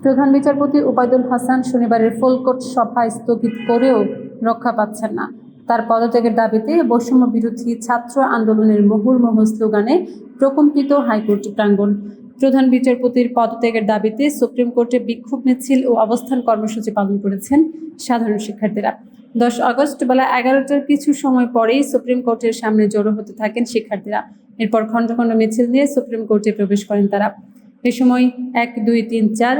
প্রধান বিচারপতি ওবায়দুল হাসান শনিবারের ফুলকোট সভা স্থগিত করেও রক্ষা পাচ্ছেন না। তার পদত্যাগের দাবিতে বৈষম্য বিরোধী ছাত্র আন্দোলনের মুহুর্মুহু স্লোগানে প্রকম্পিত হাইকোর্ট প্রাঙ্গণ। প্রধান বিচারপতির পদত্যাগের দাবিতে সুপ্রিম কোর্টে বিক্ষোভ মিছিল ও অবস্থান কর্মসূচি পালন করেছেন সাধারণ শিক্ষার্থীরা। দশ আগস্ট বেলা এগারোটার কিছু সময় পরেই সুপ্রিম কোর্টের সামনে জড়ো হতে থাকেন শিক্ষার্থীরা। এরপর খণ্ড খণ্ড মিছিল নিয়ে সুপ্রিম কোর্টে প্রবেশ করেন তারা। এ সময় এক, দুই, তিন, চার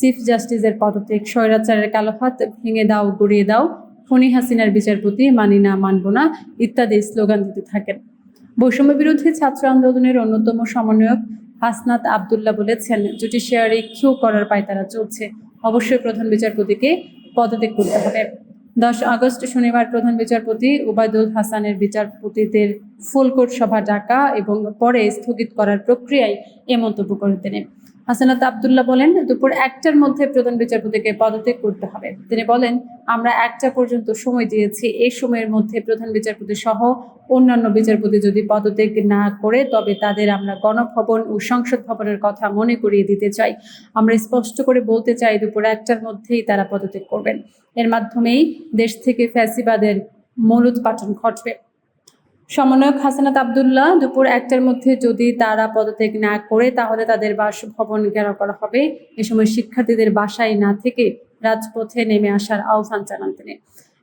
চিফ জাস্টিসের পদত্যাগ, স্বৈরাচারের কালো হাত ভেঙে দাও, গড়িয়ে দাও, ফণি হাসিনার বিচারপতি মানি না, মানব না, ইত্যাদি স্লোগান দিতে থাকেন। বৈষম্য বিরোধী ছাত্র আন্দোলনের অন্যতম সমন্বয়ক হাসনাত আবদুল্লাহ বলেছেন, জুডিশিয়ারি কিউ করার পায়তারা চলছে। অবশ্যই প্রধান বিচারপতিকে পদত্যাগ করতে হবে। দশ আগস্ট শনিবার প্রধান বিচারপতি ওবায়দুল হাসানের বিচারপতিদের ফুলকোট সভা ডাকা এবং পরে স্থগিত করার প্রক্রিয়ায় এ মন্তব্য করেন তিনি। হাসানাত আবদুল্লাহ বলেন, দুপুর একটার মধ্যে প্রধান বিচারপতিকে পদত্যাগ করতে হবে। তিনি বলেন, আমরা একটা পর্যন্ত সময় দিয়েছি, এই সময়ের মধ্যে প্রধান বিচারপতি সহ অন্যান্য বিচারপতি যদি পদত্যাগ না করে, তবে তাদের আমরা গণভবন ও সংসদ ভবনের কথা মনে করিয়ে দিতে চাই। আমরা স্পষ্ট করে বলতে চাই, দুপুর একটার মধ্যেই তারা পদত্যাগ করবেন। এর মাধ্যমেই দেশ থেকে ফ্যাসিবাদের মূলোৎপাটন ঘটবে। সমন্বয়ক হাসানাত আবদুল্লাহ দুপুর একটার মধ্যে যদি তারা পদত্যাগ না করে, তাহলে তাদের বাসভবন ঘেরাও করা হবে। এ সময় শিক্ষার্থীদের বাসায় না থেকে রাজপথে নেমে আসার আহ্বান জানান তিনি।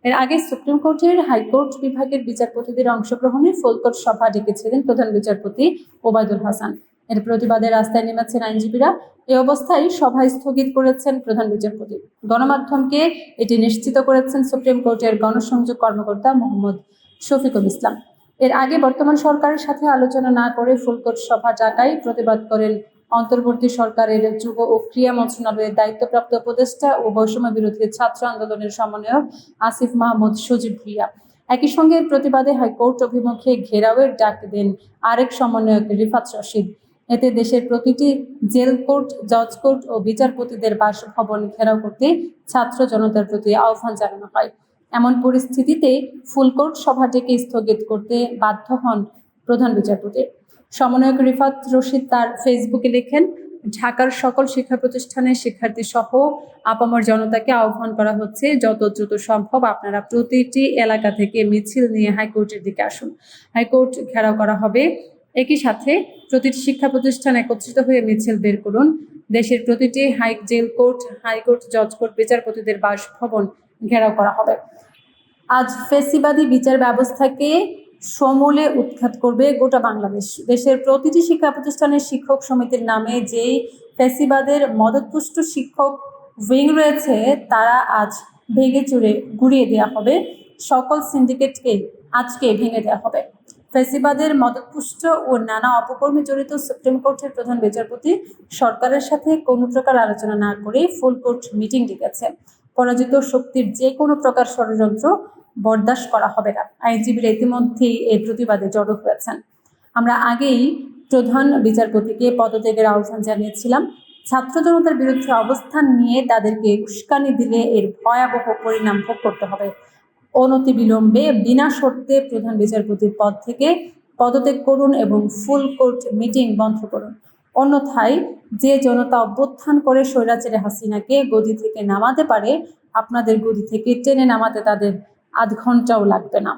এর আগে সুপ্রিম কোর্টের হাইকোর্ট বিভাগের বিচারপতিদের অংশগ্রহণে ফুলকোট সভা ডেকেছিলেন প্রধান বিচারপতি ওবায়দুল হাসান। এর প্রতিবাদে রাস্তায় নেমেছেন আইনজীবীরা। এ অবস্থায় সভা স্থগিত করেছেন প্রধান বিচারপতি। গণমাধ্যমকে এটি নিশ্চিত করেছেন সুপ্রিম কোর্টের গণসংযোগ কর্মকর্তা মোহাম্মদ শফিকুল ইসলাম। এর আগে বর্তমান সরকারের সাথে আলোচনা না করে ফুলকোট সভা ডাকায় প্রতিবাদ করেন অন্তর্বর্তী সরকারের যুব ও ক্রিয়া মন্ত্রণালয়ের দায়িত্বপ্রাপ্ত উপদেষ্টা ও বৈষম্য বিরোধী ছাত্র আন্দোলনের সমন্বয়ক আসিফ মাহমুদ সজীব ভুইয়া। একই সঙ্গে প্রতিবাদে হাইকোর্ট অভিমুখে ঘেরাওয়ের ডাক দেন আরেক সমন্বয়ক রিফাত রশিদ। এতে দেশের প্রতিটি জেল কোর্ট জজ কোর্ট ও বিচারপতিদের বাসভবন ঘেরাও করতে ছাত্র জনতার প্রতি আহ্বান জানানো হয়। এমন পরিস্থিতিতে ফুলকোর্ট সভাটিকে স্থগিত করতে বাধ্য হন প্রধান বিচারপতি। সমন্বয়ক রিফাত রশিদ তার ফেসবুকে লেখেন, ঢাকার সকল শিক্ষা প্রতিষ্ঠানের শিক্ষার্থী সহ আপামর জনতাকে আহ্বান করা হচ্ছে, যত দ্রুত সম্ভব আপনারা প্রতিটি এলাকা থেকে মিছিল নিয়ে হাইকোর্টের দিকে আসুন। হাইকোর্ট ঘেরাও করা হবে। একই সাথে প্রতিটি শিক্ষা প্রতিষ্ঠান একত্রিত হয়ে মিছিল বের করুন। দেশের প্রতিটি হাই, জেল কোর্ট, হাইকোর্ট, জজ কোর্ট, বিচারপতিদের বাসভবন ঘেরাও করা হবে। আজ ফেসিবাদী বিচার ব্যবস্থাকে সমূলে উৎখাত করবে গোটা বাংলাদেশ। দেশের প্রতিটি শিক্ষা প্রতিষ্ঠানের শিক্ষক সমিতির নামে যেই ফেসিবাদের মদতপুষ্ট শিক্ষক উইং রয়েছে, তারা আজ ভেঙে চুরে গুড়িয়ে দেওয়া হবে। সকল সিন্ডিকেটকে আজকে ভেঙে দেওয়া হবে। ফেসিবাদের মদতপুষ্ট ও নানা অপকর্মে জড়িত সুপ্রিম কোর্টের প্রধান বিচারপতি সরকারের সাথে কোনো প্রকার আলোচনা না করে ফুল কোর্ট মিটিং ডেকেছে। পরাজিত শক্তির যে কোনো প্রকার ষড়যন্ত্র বরদাস্ত করা হবে না। আইনজীবীরা ইতিমধ্যেই এই প্রতিবাদে জড়ো হয়েছেন। আমরা আগেই প্রধান বিচারপতিকে পদত্যাগের আহ্বান জানিয়েছিলাম। ছাত্র জনতার বিরুদ্ধে অবস্থান নিয়ে তাদেরকে উস্কানি দিলে এর ভয়াবহ পরিণাম ভোগ করতে হবে। অনতি বিলম্বে, বিনা শর্তে প্রধান বিচারপতির পদ থেকে পদত্যাগ করুন এবং ফুল কোর্ট মিটিং বন্ধ করুন। অন্যথায় যে জনতা অভ্যুত্থান করে স্বৈরাচারে হাসিনাকে গদি থেকে নামাতে পারে, আপনাদের গদি থেকে টেনে নামাতে তাদের আধ ঘন্টাও লাগবে না।